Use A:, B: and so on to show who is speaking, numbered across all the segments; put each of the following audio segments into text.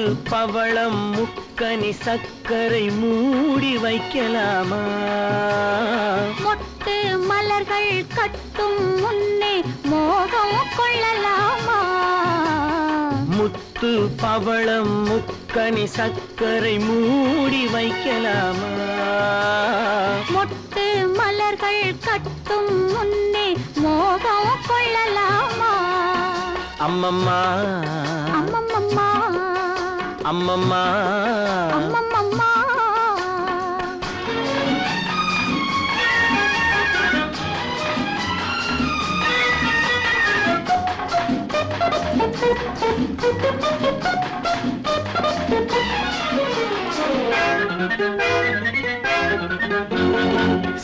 A: முத்து பவளம் முக்கனி சர்க்கரை மூடி வைக்கலாமா?
B: மொட்டு மலர்கள் கட்டும் முன்னே மோகம் கொள்ளலாமா?
A: முத்து பவளம் முக்கனி சர்க்கரை மூடி வைக்கலாமா?
B: மொட்டு மலர்கள் கட்டும் முன்னே மோகம் கொள்ளலாமா?
A: அம்மம்மா. அம்மம்மா.
B: அம்மம்மம்மா.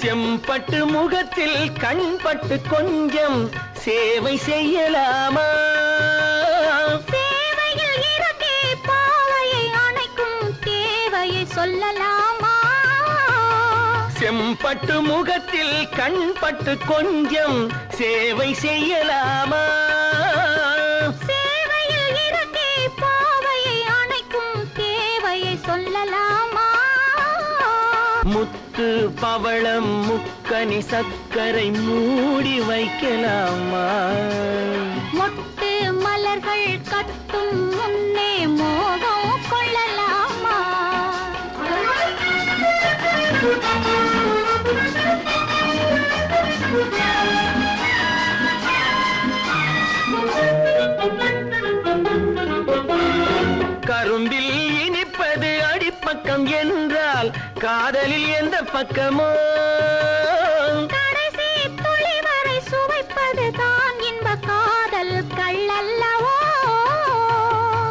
A: செம்பட்டு முகத்தில் கண்பட்டு கொஞ்சம் சேவை செய்யலாமா?
B: சொல்லலாமா?
A: செம்பட்டு முகத்தில் கண்பட்டு கொஞ்சம் சேவை செய்யலாமா?
B: சேவையில் இறங்கி பாவையை அணைக்கும் தேவையை சொல்லலாமா?
A: முத்து பவளம் முக்கனி சர்க்கரை மூடி வைக்கலாமா?
B: மொட்டு மலர்கள் கட்டும் முன்னே
A: அடிப்பக்கம் என்றால் காதலில் எந்த பக்கமோ?
B: கடைசி துளி வரை சுவைப்பது தான் இன்ப காதல் கள்ளல்லவோ?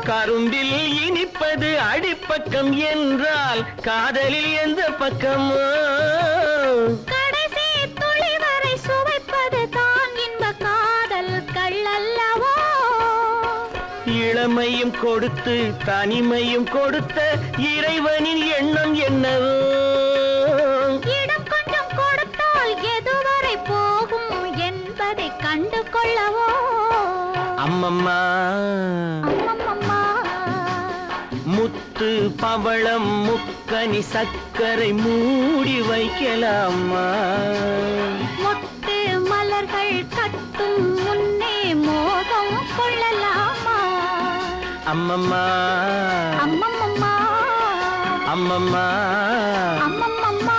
A: கரும்பில் இனிப்பது அடிப்பக்கம் என்றால் காதலில் எந்த பக்கமோ? இளமையும் கொடுத்து தனிமையும் கொடுத்த இறைவனின் எண்ணம் என்னவோ
B: இடம் கொஞ்சம் கொடுத்தால் எதுவரை போகும் என்பதை கண்டு கொள்ளவோ?
A: அம்மம்மா. முத்து பவளம் முக்கனி சர்க்கரை மூடி வைக்கலாமா அம்மம்மா.
B: அம்மம்மம்மா
A: அம்மம்மா.
B: அம்மம்மம்மா